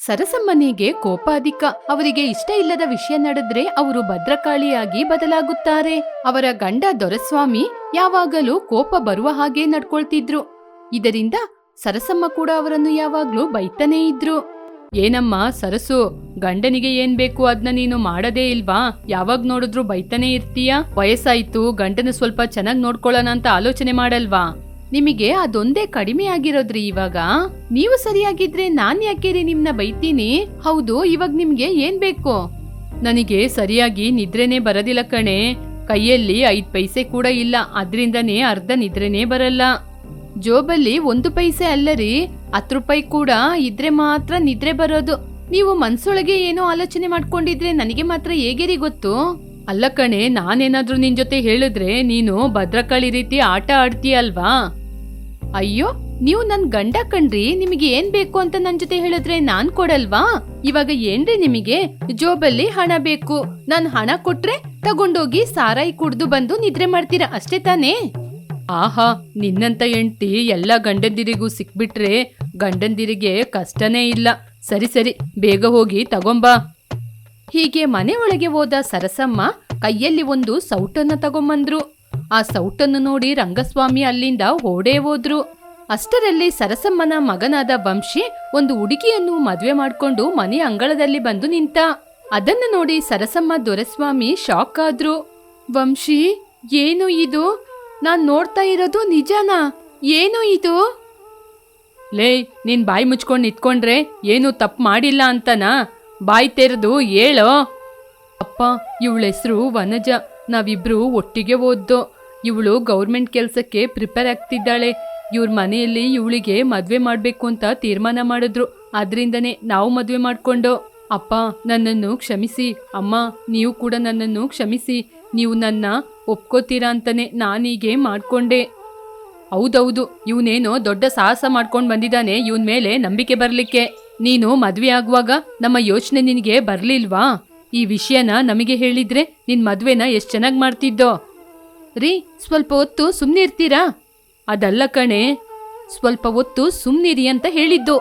ಸರಸಮ್ಮನಿಗೆ ಕೋಪ ಅಧಿಕ. ಅವರಿಗೆ ಇಷ್ಟ ಇಲ್ಲದ ವಿಷಯ ನಡೆದ್ರೆ ಅವರು ಭದ್ರಕಾಳಿಯಾಗಿ ಬದಲಾಗುತ್ತಾರೆ. ಅವರ ಗಂಡ ದೊರೆಸ್ವಾಮಿ ಯಾವಾಗಲೂ ಕೋಪ ಬರುವ ಹಾಗೆ ನಡ್ಕೊಳ್ತಿದ್ರು. ಇದರಿಂದ ಸರಸಮ್ಮ ಕೂಡ ಅವರನ್ನು ಯಾವಾಗ್ಲೂ ಬೈತಾನೇ ಇದ್ರು. ಏನಮ್ಮ ಸರಸು, ಗಂಡನಿಗೆ ಏನ್ ಬೇಕು ಅದ್ನ ನೀನು ಮಾಡದೇ ಇಲ್ವಾ? ಯಾವಾಗ ನೋಡಿದ್ರು ಬೈತಾನೆ ಇರ್ತೀಯ? ವಯಸ್ಸಾಯ್ತು, ಗಂಡನ ಸ್ವಲ್ಪ ಚೆನ್ನಾಗ್ ನೋಡ್ಕೊಳ್ಳೋಣ ಅಂತ ಆಲೋಚನೆ ಮಾಡಲ್ವಾ? ನಿಮಗೆ ಅದೊಂದೇ ಕಡಿಮೆ ಆಗಿರೋದ್ರಿ ಇವಾಗ. ನೀವು ಸರಿಯಾಗಿದ್ರೆ ನಾನ್ ಯಾಕೆ ನಿಮ್ನ ಬೈತೀನಿ? ಹೌದು, ಇವಾಗ ನಿಮ್ಗೆ ಏನ್ ಬೇಕು? ನನಗೆ ಸರಿಯಾಗಿ ನಿದ್ರೆನೇ ಬರೋದಿಲ್ಲ ಕಣೆ. ಕೈಯಲ್ಲಿ ಐದ್ ಪೈಸೆ ಕೂಡ ಇಲ್ಲ, ಅದ್ರಿಂದನೇ ಅರ್ಧ ನಿದ್ರೆನೇ ಬರಲ್ಲ. ಜೋಬಲ್ಲಿ ಒಂದು ಪೈಸೆ ಅಲ್ಲರಿ, ಹತ್ತು ರೂಪಾಯಿ ಕೂಡ ಇದ್ರೆ ಮಾತ್ರ ನಿದ್ರೆ ಬರೋದು. ನೀವು ಮನ್ಸೊಳಗೆ ಏನೋ ಆಲೋಚನೆ ಮಾಡ್ಕೊಂಡಿದ್ರೆ ನನಗೆ ಮಾತ್ರ ಹೇಗೆರಿ ಗೊತ್ತು? ಅಲ್ಲ ಕಣೆ, ನಾನೇನಾದ್ರೂ ನಿನ್ ಜೊತೆ ಹೇಳಿದ್ರೆ ನೀನು ಭದ್ರಕಾಳಿ ರೀತಿ ಆಟ ಆಡ್ತೀಯಲ್ವಾ? ಅಯ್ಯೋ, ನೀವು ನನ್ ಗಂಡ ಕಣ್ರಿ, ನಿಮಗೆ ಏನ್ ಬೇಕು ಅಂತ ನನ್ ಜೊತೆ ಹೇಳಿದ್ರೆ ನಾನ್ ಕೊಡಲ್ವಾ? ಇವಾಗ ಏನ್ರಿ ನಿಮಗೆ? ಜೋಬಲ್ಲಿ ಹಣ ಬೇಕು. ನಾನ್ ಹಣ ಕೊಟ್ರೆ ತಗೊಂಡೋಗಿ ಸಾರಾಯಿ ಕುಡ್ದು ಬಂದು ನಿದ್ರೆ ಮಾಡ್ತೀರ ಅಷ್ಟೇ ತಾನೇ? ಆಹಾ, ನಿನ್ನಂತ ಹೆಂಡ್ತಿ ಎಲ್ಲ ಗಂಡಂದಿರಿಗೂ ಸಿಕ್ಬಿಟ್ರೆ ಗಂಡಂದಿರಿಗೆ ಕಷ್ಟನೇ ಇಲ್ಲ. ಸರಿ ಸರಿ, ಬೇಗ ಹೋಗಿ ತಗೊಂಬಾ. ಹೀಗೆ ಮನೆ ಒಳಗೆ ಹೋದ ಸರಸಮ್ಮ ಕೈಯಲ್ಲಿ ಒಂದು ಸೌಟನ್ನ ತಗೊಂಬಂದ್ರು. ಆ ಸೌಟನ್ನು ನೋಡಿ ರಂಗಸ್ವಾಮಿ ಅಲ್ಲಿಂದ ಓಡೇ ಹೋದ್ರು. ಅಷ್ಟರಲ್ಲಿ ಸರಸಮ್ಮನ ಮಗನಾದ ವಂಶಿ ಒಂದು ಹುಡುಗಿಯನ್ನು ಮದುವೆ ಮಾಡಿಕೊಂಡು ಮನೆ ಅಂಗಳದಲ್ಲಿ ಬಂದು ನಿಂತ. ಅದನ್ನು ನೋಡಿ ಸರಸಮ್ಮ ದೊರೆಸ್ವಾಮಿ ಶಾಕ್ ಆದ್ರು. ವಂಶಿ, ಏನು ಇದು? ನಾನ್ ನೋಡ್ತಾ ಇರೋದು ನಿಜನಾ? ಏನು ಇದು? ಲೇ, ನೀನ್ ಬಾಯಿ ಮುಚ್ಕೊಂಡು ನಿಂತ್ಕೊಂಡ್ರೆ ಏನು ತಪ್ಪು ಮಾಡಿಲ್ಲ ಅಂತನಾ? ಬಾಯಿ ತೆರೆದು ಹೇಳೋ. ಅಪ್ಪ, ಇವಳ ಹೆಸರು ವನಜ. ನಾವಿಬ್ರು ಒಟ್ಟಿಗೆ ಓದ್ದು. ಇವಳು ಗೌರ್ಮೆಂಟ್ ಕೆಲಸಕ್ಕೆ ಪ್ರಿಪೇರ್ ಆಗ್ತಿದ್ದಾಳೆ. ಇವ್ರ ಮನೆಯಲ್ಲಿ ಇವಳಿಗೆ ಮದ್ವೆ ಮಾಡ್ಬೇಕು ಅಂತ ತೀರ್ಮಾನ ಮಾಡಿದ್ರು. ಅದರಿಂದನೇ ನಾವು ಮದ್ವೆ ಮಾಡ್ಕೊಂಡು. ಅಪ್ಪ, ನನ್ನನ್ನು ಕ್ಷಮಿಸಿ. ಅಮ್ಮ, ನೀವು ಕೂಡ ನನ್ನನ್ನು ಕ್ಷಮಿಸಿ. ನೀವು ನನ್ನ ಒಪ್ಕೋತೀರಾ ಅಂತಾನೆ ನಾನೀಗೆ ಮಾಡ್ಕೊಂಡೆ. ಹೌದೌದು, ಇವನೇನೋ ದೊಡ್ಡ ಸಾಹಸ ಮಾಡ್ಕೊಂಡು ಬಂದಿದ್ದಾನೆ ಇವನ್ ಮೇಲೆ ನಂಬಿಕೆ ಬರಲಿಕ್ಕೆ. ನೀನು ಮದ್ವೆ ಆಗುವಾಗ ನಮ್ಮ ಯೋಚನೆ ನಿನಗೆ ಬರ್ಲಿಲ್ವಾ? ಈ ವಿಷಯನ ನಮಗೆ ಹೇಳಿದ್ರೆ ನಿನ್ ಮದ್ವೆನ ಎಷ್ಟ್ ಚೆನ್ನಾಗ್ ಮಾಡ್ತಿದ್ದೋ. ರೀ, ಸ್ವಲ್ಪ ಹೊತ್ತು ಸುಮ್ಮನೆ ಅದಲ್ಲ ಕಣೆ, ಸ್ವಲ್ಪ ಹೊತ್ತು ಸುಮ್ನಿರಿ ಅಂತ ಹೇಳಿದ್ದು.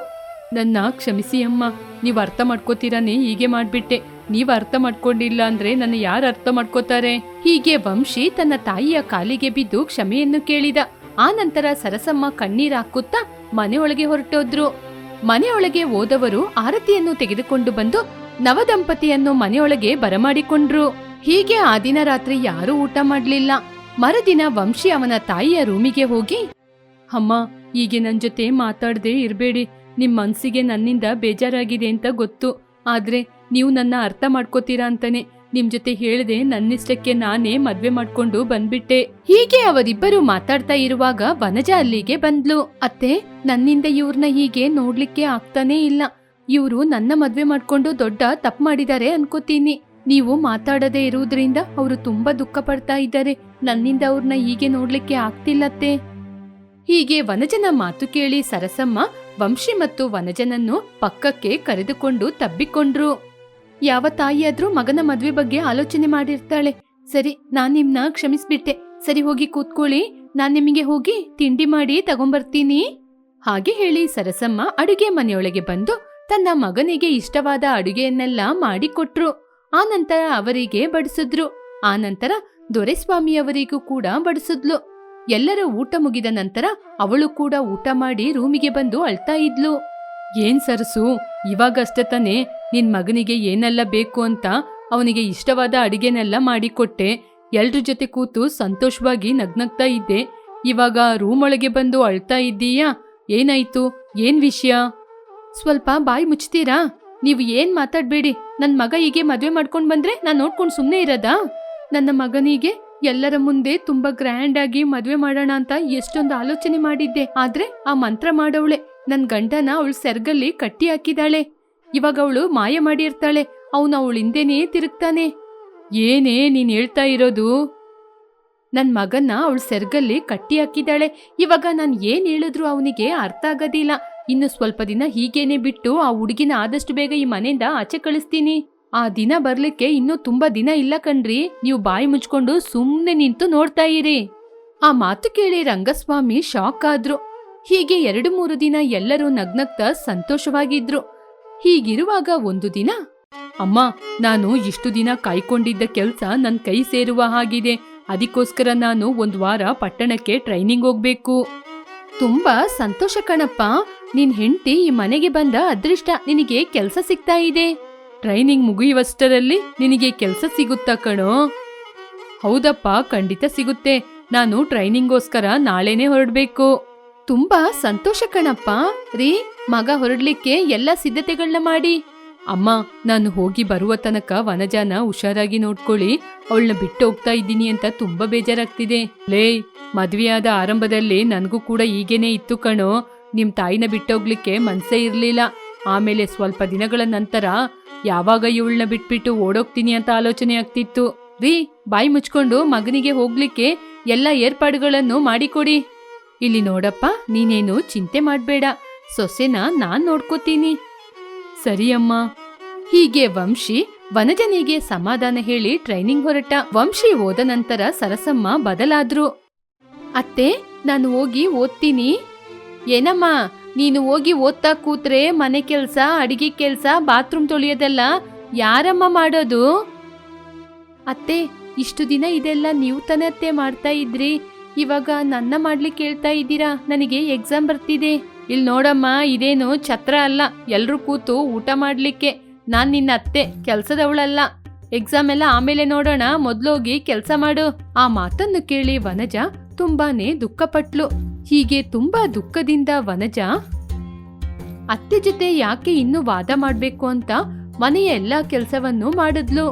ನನ್ನ ಕ್ಷಮಿಸಿ ಅಮ್ಮ, ನೀವು ಅರ್ಥ ಮಾಡ್ಕೋತೀರಾನೆ ಹೀಗೆ ಮಾಡಿಬಿಟ್ಟೆ. ನೀವು ಅರ್ಥ ಮಾಡ್ಕೊಂಡಿಲ್ಲ ಅಂದ್ರೆ ನನ್ನ ಯಾರು ಅರ್ಥ ಮಾಡ್ಕೋತಾರೆ? ಹೀಗೆ ವಂಶಿ ತನ್ನ ತಾಯಿಯ ಕಾಲಿಗೆ ಬಿದ್ದು ಕ್ಷಮೆಯನ್ನು ಕೇಳಿದ. ಆ ನಂತರ ಸರಸಮ್ಮ ಕಣ್ಣೀರ್ ಹಾಕುತ್ತಾ ಮನೆಯೊಳಗೆ ಹೊರಟೋದ್ರು. ಮನೆಯೊಳಗೆ ಹೋದವರು ಆರತಿಯನ್ನು ತೆಗೆದುಕೊಂಡು ಬಂದು ನವದಂಪತಿಯನ್ನು ಮನೆಯೊಳಗೆ ಬರಮಾಡಿಕೊಂಡ್ರು. ಹೀಗೆ ಆ ದಿನ ರಾತ್ರಿ ಯಾರೂ ಊಟ ಮಾಡ್ಲಿಲ್ಲ. ಮರುದಿನ ವಂಶಿ ಅವನ ತಾಯಿಯ ರೂಮಿಗೆ ಹೋಗಿ, ಅಮ್ಮ, ಹೀಗೆ ನನ್ ಜೊತೆ ಮಾತಾಡದೆ ಇರ್ಬೇಡಿ. ನಿಮ್ ಮನ್ಸಿಗೆ ನನ್ನಿಂದ ಬೇಜಾರಾಗಿದೆ ಅಂತ ಗೊತ್ತು. ಆದ್ರೆ ನೀವು ನನ್ನ ಅರ್ಥ ಮಾಡ್ಕೋತೀರಾ ಅಂತಾನೆ. ನಿಮ್ ಜೊತೆ ಹೇಳ್ದೆ ನನ್ನಿಷ್ಟಕ್ಕೆ ನಾನೇ ಮದ್ವೆ ಮಾಡ್ಕೊಂಡು ಬಂದ್ಬಿಟ್ಟೆ. ಹೀಗೆ ಅವರಿಬ್ಬರು ಮಾತಾಡ್ತಾ ಇರುವಾಗ ವನಜ ಅಲ್ಲಿಗೆ ಬಂದ್ಲು. ಅತ್ತೆ, ನನ್ನಿಂದ ಇವ್ರನ್ನ ಹೀಗೆ ನೋಡ್ಲಿಕ್ಕೆ ಆಗ್ತಾನೇ ಇಲ್ಲ. ಇವ್ರು ನನ್ನ ಮದ್ವೆ ಮಾಡ್ಕೊಂಡು ದೊಡ್ಡ ತಪ್ಪು ಮಾಡಿದ್ದಾರೆ ಅನ್ಕೋತೀನಿ. ನೀವು ಮಾತಾಡದೇ ಇರುವುದರಿಂದ ಅವರು ತುಂಬಾ ದುಃಖ ಪಡ್ತಾ ಇದ್ದಾರೆ. ನನ್ನಿಂದ ಅವ್ರನ್ನ ಹೀಗೆ ನೋಡ್ಲಿಕ್ಕೆ ಆಗ್ತಿಲ್ಲತ್ತೆ ಹೀಗೆ ವನಜನ ಮಾತು ಕೇಳಿ ಸರಸಮ್ಮ, ವಂಶಿ ಮತ್ತು ವನಜನನ್ನು ಪಕ್ಕಕ್ಕೆ ಕರೆದುಕೊಂಡು ತಬ್ಬಿಕೊಂಡ್ರು. ಯಾವ ತಾಯಿಯಾದ್ರೂ ಮಗನ ಮದ್ವೆ ಬಗ್ಗೆ ಆಲೋಚನೆ ಮಾಡಿರ್ತಾಳೆ. ಸರಿ, ನಾನ್ ನಿಮ್ನ ಕ್ಷಮಿಸ್ಬಿಟ್ಟೆ. ಸರಿ ಹೋಗಿ ಕೂತ್ಕೊಳ್ಳಿ. ನಾನ್ ನಿಮಗೆ ಹೋಗಿ ತಿಂಡಿ ಮಾಡಿ ತಗೊಂಬರ್ತೀನಿ. ಹಾಗೆ ಹೇಳಿ ಸರಸಮ್ಮ ಅಡುಗೆ ಮನೆಯೊಳಗೆ ಬಂದು ತನ್ನ ಮಗನಿಗೆ ಇಷ್ಟವಾದ ಅಡುಗೆಯನ್ನೆಲ್ಲ ಮಾಡಿಕೊಟ್ರು. ಆ ನಂತರ ಅವರಿಗೆ ಬಡಿಸಿದ್ರು. ಆ ನಂತರ ದೊರೆಸ್ವಾಮಿಯವರಿಗೂ ಕೂಡ ಬಡಿಸಿದ್ಲು. ಎಲ್ಲರ ಊಟ ಮುಗಿದ ನಂತರ ಅವಳು ಕೂಡ ಊಟ ಮಾಡಿ ರೂಮಿಗೆ ಬಂದು ಅಳ್ತಾ ಇದ್ಲು. ಏನ್ ಸರಸು, ಇವಾಗಷ್ಟೇ ತಾನೆ ನಿನ್ ಮಗನಿಗೆ ಏನೆಲ್ಲ ಬೇಕು ಅಂತ ಅವನಿಗೆ ಇಷ್ಟವಾದ ಅಡಿಗೆನೆಲ್ಲ ಮಾಡಿಕೊಟ್ಟೆ. ಎಲ್ರ ಜೊತೆ ಕೂತು ಸಂತೋಷವಾಗಿ ನಗ್ನಗ್ತಾ ಇದ್ದೆ. ಇವಾಗ ರೂಮ್ ಒಳಗೆ ಬಂದು ಅಳ್ತಾ ಇದ್ದೀಯಾ? ಏನಾಯ್ತು? ಏನ್ ವಿಷಯ? ಸ್ವಲ್ಪ ಬಾಯಿ ಮುಚ್ತೀರಾ? ನೀವು ಏನ್ ಮಾತಾಡ್ಬೇಡಿ. ನನ್ ಮಗ ಹೀಗೆ ಮದ್ವೆ ಮಾಡ್ಕೊಂಡ್ ಬಂದ್ರೆ ನಾನ್ ನೋಡ್ಕೊಂಡ್ ಸುಮ್ನೆ ಇರೋದಾ? ನನ್ನ ಮಗನಿಗೆ ಎಲ್ಲರ ಮುಂದೆ ತುಂಬಾ ಗ್ರ್ಯಾಂಡ್ ಆಗಿ ಮದ್ವೆ ಮಾಡೋಣ ಅಂತ ಎಷ್ಟೊಂದು ಆಲೋಚನೆ ಮಾಡಿದ್ದೆ. ಆದ್ರೆ ಆ ಮಂತ್ರ ಮಾಡವಳೆ. ನನ್ ಗಂಡನ ಅವಳು ಸೆರ್ಗಲ್ಲಿ ಕಟ್ಟಿ ಹಾಕಿದಾಳೆ. ಇವಾಗ ಅವಳು ಮಾಯ ಮಾಡಿರ್ತಾಳೆ. ಅವನು ಅವಳ ಹಿಂದೆನೇ ತಿರುಗ್ತಾನೆ. ಏನೇ ನೀನ್ ಹೇಳ್ತಾ ಇರೋದು? ನನ್ ಮಗನ್ನ ಅವಳು ಸೆರ್ಗಲ್ಲಿ ಕಟ್ಟಿ ಹಾಕಿದಾಳೆ. ಇವಾಗ ನಾನ್ ಏನ್ ಹೇಳಿದ್ರು ಅವನಿಗೆ ಅರ್ಥ ಆಗೋದಿಲ್ಲ. ಇನ್ನು ಸ್ವಲ್ಪ ದಿನ ಹೀಗೇನೆ ಬಿಟ್ಟು ಆ ಹುಡುಗಿನ ಆದಷ್ಟು ಬೇಗ ಈ ಮನೆಯಿಂದ ಆಚೆ ಕಳಿಸ್ತೀನಿ. ಆ ದಿನ ಬರ್ಲಿಕ್ಕೆ ಇನ್ನೂ ತುಂಬಾ ದಿನ ಇಲ್ಲ ಕಣ್ರಿ. ನೀವು ಬಾಯಿ ಮುಚ್ಕೊಂಡು ಸುಮ್ನೆ ನಿಂತು ನೋಡ್ತಾ ಇರಿ. ಆ ಮಾತು ಕೇಳಿ ರಂಗಸ್ವಾಮಿ ಶಾಕ್ ಆದ್ರು. ಹೀಗೆ ಎರಡು ಮೂರು ದಿನ ಎಲ್ಲರೂ ನಗ್ನಗ್ತಾ ಸಂತೋಷವಾಗಿದ್ರು. ಹೀಗಿರುವಾಗ ಒಂದು ದಿನ, ಅಮ್ಮ, ನಾನು ಇಷ್ಟು ದಿನ ಕಾಯ್ಕೊಂಡಿದ್ದ ಕೆಲ್ಸ ನನ್ ಕೈ ಸೇರುವ ಹಾಗಿದೆ. ಅದಕ್ಕೋಸ್ಕರ ನಾನು ಒಂದ್ ವಾರ ಪಟ್ಟಣಕ್ಕೆ ಟ್ರೈನಿಂಗ್ ಹೋಗ್ಬೇಕು. ತುಂಬಾ ಸಂತೋಷ ಕಣಪ್ಪ. ನಿನ್ ಹೆಂಡತಿ ಈ ಮನೆಗೆ ಬಂದ ಅದೃಷ್ಟ ನಿನಗೆ ಕೆಲಸ ಸಿಗ್ತಾ ಇದೆ. ಟ್ರೈನಿಂಗ್ ಮುಗಿಯುವಷ್ಟರಲ್ಲಿ ನಿನಗೆ ಕೆಲಸ ಸಿಗುತ್ತಾ ಕಣೋ? ಹೌದಪ್ಪ, ಖಂಡಿತ ಸಿಗುತ್ತೆ. ನಾನು ಟ್ರೈನಿಂಗ್ಗೋಸ್ಕರ ನಾಳೆನೆ ಹೊರಡ್ಬೇಕು. ತುಂಬಾ ಸಂತೋಷ ಕಣಪ್ಪ. ರೀ, ಮಗ ಹೊರಡ್ಲಿಕ್ಕೆ ಎಲ್ಲ ಸಿದ್ಧತೆಗಳನ್ನ ಮಾಡಿ. ಅಮ್ಮ, ನಾನು ಹೋಗಿ ಬರುವ ತನಕ ವನಜಾನ ಹುಷಾರಾಗಿ ನೋಡ್ಕೊಳ್ಳಿ. ಅವಳನ್ನ ಬಿಟ್ಟು ಹೋಗ್ತಾ ಇದ್ದೀನಿ ಅಂತ ತುಂಬಾ ಬೇಜಾರಾಗ್ತಿದೆ. ಲೇ, ಮದ್ವೆಯಾದ ಆರಂಭದಲ್ಲಿ ನನಗೂ ಕೂಡ ಹೀಗೇನೆ ಇತ್ತು ಕಣೋ. ನಿಮ್ ತಾಯಿನ ಬಿಟ್ಟೋಗ್ಲಿಕ್ಕೆ ಮನ್ಸೇ ಇರ್ಲಿಲ್ಲ. ಆಮೇಲೆ ಸ್ವಲ್ಪ ದಿನಗಳ ನಂತರ ಯಾವಾಗ ಇವಳನ್ನ ಬಿಟ್ಬಿಟ್ಟು ಓಡೋಗ್ತೀನಿ ಅಂತ ಆಲೋಚನೆ ಆಗ್ತಿತ್ತು. ರೀ, ಬಾಯಿ ಮುಚ್ಕೊಂಡು ಮಗನಿಗೆ ಹೋಗ್ಲಿಕ್ಕೆ ಎಲ್ಲ ಏರ್ಪಾಡುಗಳನ್ನು ಮಾಡಿಕೊಡಿ. ಇಲ್ಲಿ ನೋಡಪ್ಪ, ನೀನೇನು ಚಿಂತೆ ಮಾಡ್ಬೇಡ. ಸೊಸೆನ ನಾನ್ ನೋಡ್ಕೋತೀನಿ. ಸರಿ ಅಮ್ಮ. ಹೀಗೆ ವಂಶಿ ವನಜನಿಗೆ ಸಮಾಧಾನ ಹೇಳಿ ಟ್ರೈನಿಂಗ್ ಹೊರಟ. ವಂಶಿ ಹೋದ ನಂತರ ಸರಸಮ್ಮ ಬದಲಾದ್ರು. ಅತ್ತೆ, ನಾನು ಹೋಗಿ ಓದ್ತೀನಿ. ಏನಮ್ಮ, ನೀನು ಹೋಗಿ ಓದ್ತಾ ಕೂತ್ರೆ ಮನೆ ಕೆಲ್ಸ, ಅಡಿಗೆ ಕೆಲ್ಸ, ಬಾತ್ರೂಮ್ ತೊಳೆಯೋದೆಲ್ಲ ಯಾರಮ್ಮ ಮಾಡೋದು? ಅತ್ತೆ, ಇಷ್ಟು ದಿನ ಇದೆಲ್ಲ ನೀವು ತನತ್ತೆ ಮಾಡ್ತಾ ಇದ್ರಿ. ಇವಾಗ ನನ್ನ ಮಾಡ್ಲಿಕ್ಕೆ ಹೇಳ್ತಾ ಇದ್ದೀರಾ? ನನಗೆ ಎಕ್ಸಾಮ್ ಬರ್ತಿದೆ. ಇಲ್ಲಿ ನೋಡಮ್ಮ, ಇದೇನು ಛತ್ರ ಅಲ್ಲ. ಎಲ್ಲರೂ ಕೂತು ಊಟ ಮಾಡಲಿಕ್ಕೆ. ನಾನು ನಿನ್ನ ಅತ್ತೆ, ಕೆಲಸದವಳಲ್ಲ. ಎಕ್ಸಾಮ್ ಎಲ್ಲ ಆಮೇಲೆ ನೋಡೋಣ, ಮೊದ್ಲೋಗಿ ಕೆಲಸ ಮಾಡು. ಆ ಮಾತನ್ನು ಕೇಳಿ ವನಜ ತುಂಬಾನೇ ದುಃಖಪಟ್ಲು. ಹೀಗೆ ತುಂಬಾ ದುಃಖದಿಂದ ವನಜ, ಅತ್ತೆ ಜೊತೆ ಯಾಕೆ ಇನ್ನು ವಾದ ಮಾಡಬೇಕು ಅಂತ ಮನೆಯ ಎಲ್ಲಾ ಕೆಲಸವನ್ನು ಮಾಡಿದ್ಲು.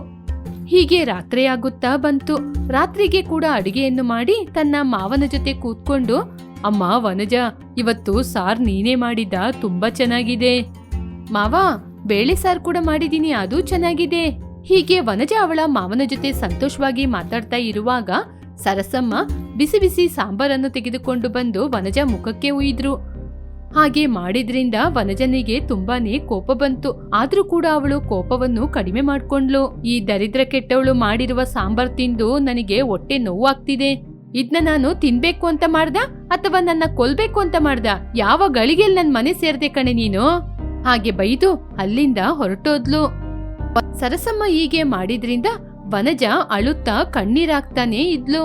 ಹೀಗೆ ರಾತ್ರಿಯಾಗುತ್ತಾ ಬಂತು. ರಾತ್ರಿಗೆ ಕೂಡ ಅಡಿಗೆಯನ್ನು ಮಾಡಿ ತನ್ನ ಮಾವನ ಜೊತೆ ಕೂತ್ಕೊಂಡು, ಅಮ್ಮ ವನಜ, ಇವತ್ತು ಸಾರ್ ನೀನೇ ಮಾಡಿದ ತುಂಬಾ ಚೆನ್ನಾಗಿದೆ. ಮಾವ, ಬೇಳೆ ಸಾರ್ ಕೂಡ ಮಾಡಿದೀನಿ ಅದು ಚೆನ್ನಾಗಿದೆ. ಹೀಗೆ ವನಜ ಅವಳ ಮಾವನ ಜೊತೆ ಸಂತೋಷವಾಗಿ ಮಾತಾಡ್ತಾ ಇರುವಾಗ ಸರಸಮ್ಮ ಬಿಸಿ ಬಿಸಿ ಸಾಂಬಾರನ್ನು ತೆಗೆದುಕೊಂಡು ಬಂದು ವನಜ ಮುಖಕ್ಕೆ ಉಯ್ದ್ರು. ಹಾಗೆ ಮಾಡಿದ್ರಿಂದ ವನಜನಿಗೆ ತುಂಬಾನೇ ಕೋಪ ಬಂತು. ಆದ್ರೂ ಕೂಡ ಅವಳು ಕೋಪವನ್ನು ಕಡಿಮೆ ಮಾಡ್ಕೊಂಡ್ಲು ಈ ದರಿದ್ರ ಕೆಟ್ಟವಳು ಮಾಡಿರುವ ಸಾಂಬಾರ್ ತಿಂದು ನನಗೆ ಹೊಟ್ಟೆ ನೋವಾಗ್ತಿದೆ. ಇದ್ನ ನಾನು ತಿನ್ಬೇಕು ಅಂತ ಮಾಡ್ದ ಅಥವಾ ನನ್ನ ಕೊಲ್ಬೇಕು ಅಂತ ಮಾಡ್ದ? ಯಾವ ಗಳಿಗೆಲ್ ನನ್ ಮನೆ ಸೇರ್ದೆ ಕಣೆ ನೀನು? ಹಾಗೆ ಬೈದು ಅಲ್ಲಿಂದ ಹೊರಟೋದ್ಲು. ಸರಸಮ್ಮ ಹೀಗೆ ಮಾಡಿದ್ರಿಂದ ವನಜ ಅಳುತ್ತಾ ಕಣ್ಣೀರಾಗ್ತಾನೇ ಇದ್ಲು.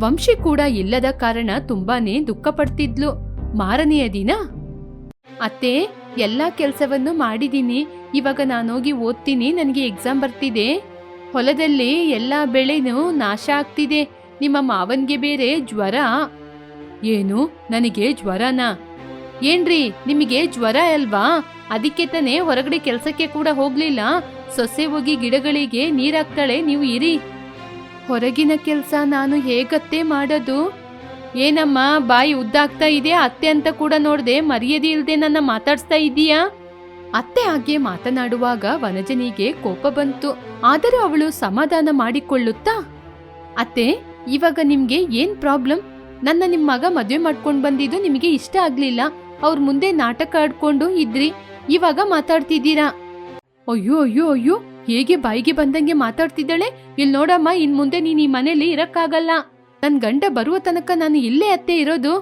ವಂಶಿ ಕೂಡ ಇಲ್ಲದ ಕಾರಣ ತುಂಬಾನೇ ದುಃಖ ಪಡ್ತಿದ್ಲು ಮಾರನೆಯ ದಿನ, ಅತ್ತೆ, ಎಲ್ಲಾ ಕೆಲಸವನ್ನು ಮಾಡಿದೀನಿ ಇವಾಗ ನಾನೋಗಿ ಓದ್ತೀನಿ. ನನಗೆ ಎಕ್ಸಾಮ್ ಬರ್ತಿದೆ. ಹೊಲದಲ್ಲಿ ಎಲ್ಲಾ ಬೆಳೆನೂ ನಾಶ ಆಗ್ತಿದೆ. ನಿಮ್ಮ ಮಾವನ್ಗೆ ಬೇರೆ ಜ್ವರ. ಏನು? ನನಗೆ ಜ್ವರನಾ? ಏನ್ರಿ, ನಿಮಗೆ ಜ್ವರ ಅಲ್ವಾ? ಅದಕ್ಕೆ ತಾನೇ ಹೊರಗಡೆ ಕೆಲಸಕ್ಕೆ ಕೂಡ ಹೋಗ್ಲಿಲ್ಲ. ಸೊಸೆ ಹೋಗಿ ಗಿಡಗಳಿಗೆ ನೀರಾಕ್ತಾಳೆ, ನೀವು ಇರಿ. ಹೊರಗಿನ ಕೆಲಸ ನಾನು ಹೇಗತ್ತೆ ಮಾಡೋದು? ಏನಮ್ಮ, ಬಾಯಿ ಉದ್ದಾಗ್ತಾ ಇದೆ ಅತ್ತೆ ಅಂತ ಕೂಡ ನೋಡ್ದೆ ಮರ್ಯಾದೆ ಇಲ್ಲದೆ ನನ್ನ ಮಾತಾಡ್ಸ್ತಾ ಇದೀಯಾ? ಅತ್ತೆ ಹಾಗೆ ಮಾತನಾಡುವಾಗ ವನಜನಿಗೆ ಕೋಪ ಬಂತು. ಆದರೂ ಅವಳು ಸಮಾಧಾನ ಮಾಡಿಕೊಳ್ಳುತ್ತಾ? ಅತ್ತೆ, ಇವಾಗ ನಿಮ್ಗೆ ಏನ್ ಪ್ರಾಬ್ಲಮ್? ನನ್ನ ನಿಮ್ಮ ಮಗ ಮದುವೆ ಮಾಡ್ಕೊಂಡು ಬಂದಿದ್ದು ನಿಮಗೆ ಇಷ್ಟ ಆಗ್ಲಿಲ್ಲ. ಅವ್ರ ಮುಂದೆ ನಾಟಕ ಆಡ್ಕೊಂಡು ಇದ್ರಿ. ಇವಾಗ ಮಾತಾಡ್ತಿದ್ದೀರಾ? ಅಯ್ಯೋ ಅಯ್ಯೋ ಅಯ್ಯೋ, ಹೇಗೆ ಬಾಯಿಗೆ ಬಂದಂಗೆ ಮಾತಾಡ್ತಿದ್ದಾಳೆ? ಇಲ್ಲಿ ನೋಡಮ್ಮ, ಇನ್ ಮುಂದೆ ನೀನ್ ಈ ಮನೇಲಿ ಇರಕ್ಕಾಗಲ್ಲ. ನನ್ ಗಂಡ ಬರುವ ತನಕ ನಾನು ಇಲ್ಲೇ ಅತ್ತೆ ಇರೋದು.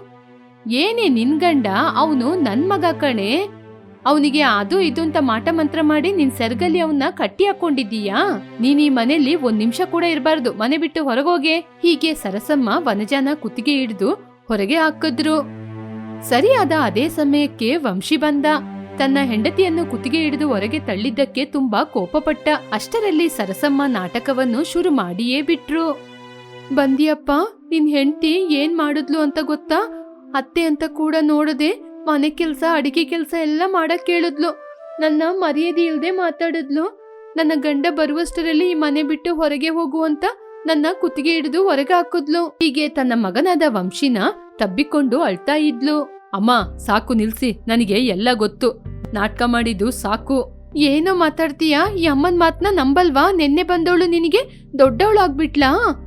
ಏನೇ ನಿನ್ ಗಂಡ, ಅವನು ನನ್ ಮಗ ಕಣೆ. ಅವನಿಗೆ ಅದು ಇದು ಅಂತ ಮಾಟ ಮಂತ್ರ ಮಾಡಿ ನಿನ್ ಸೆರ್ಗಲ್ಲಿ ಅವನ್ನ ಕಟ್ಟಿ ಹಾಕೊಂಡಿದ್ದೀಯಾ? ನೀನ್ ಈ ಮನೆಯಲ್ಲಿ ಒಂದ್ ನಿಮಿಷ ಕೂಡ ಇರಬಾರ್ದು. ಮನೆ ಬಿಟ್ಟು ಹೊರಗೋಗೆ. ಹೀಗೆ ಸರಸಮ್ಮ ವನಜಾನ ಕುತ್ತಿಗೆ ಹಿಡಿದು ಹೊರಗೆ ಹಾಕಿದ್ರು. ಸರಿಯಾದ ಅದೇ ಸಮಯಕ್ಕೆ ವಂಶಿ ಬಂದ. ತನ್ನ ಹೆಂಡತಿಯನ್ನು ಕುತ್ತಿಗೆ ಹಿಡಿದು ಹೊರಗೆ ತಳ್ಳಿದ್ದಕ್ಕೆ ತುಂಬಾ ಕೋಪಪಟ್ಟ. ಅಷ್ಟರಲ್ಲಿ ಸರಸಮ್ಮ ನಾಟಕವನ್ನು ಶುರು ಮಾಡಿಯೇ ಬಿಟ್ರು. ಬಂದಿಯಪ್ಪ, ನಿನ್ ಹೆಂಡತಿ ಏನ್ ಮಾಡಿದ್ಲು ಅಂತ ಗೊತ್ತಾ? ಅತ್ತೆ ಅಂತ ಕೂಡ ನೋಡದೆ ಮನೆ ಕೆಲ್ಸ, ಅಡಿಗೆ ಕೆಲ್ಸ ಎಲ್ಲ ಮಾಡಕ್ ಕೇಳಿದ್ಲು. ನನ್ನ ಮರ್ಯಾದೆ ಇಲ್ದೆ ಮಾತಾಡಿದ್ಲು. ನನ್ನ ಗಂಡ ಬರುವಷ್ಟರಲ್ಲಿ ಈ ಮನೆ ಬಿಟ್ಟು ಹೊರಗೆ ಹೋಗುವಂತ ನನ್ನ ಕುತ್ತಿಗೆ ಹಿಡಿದು ಹೊರಗೆ ಹಾಕಿದ್ಲು. ಹೀಗೆ ತನ್ನ ಮಗನಾದ ವಂಶಿನ ತಬ್ಬಿಕೊಂಡು ಅಳ್ತಾ ಇದ್ಲು. ಅಮ್ಮ, ಸಾಕು ನಿಲ್ಸಿ, ನನಗೆ ಎಲ್ಲ ಗೊತ್ತು. ನಾಟಕ ಮಾಡಿದ್ದು ಸಾಕು. ಏನೋ ಮಾತಾಡ್ತೀಯಾ? ಈ ಅಮ್ಮನ್ ಮಾತ್ನ ನಂಬಲ್ವಾ? ನಿನ್ನೆ ಬಂದವಳು ನಿನಗೆ? ದೊಡ್ಡವಳು ಆಗ್ಬಿಟ್ಲಾ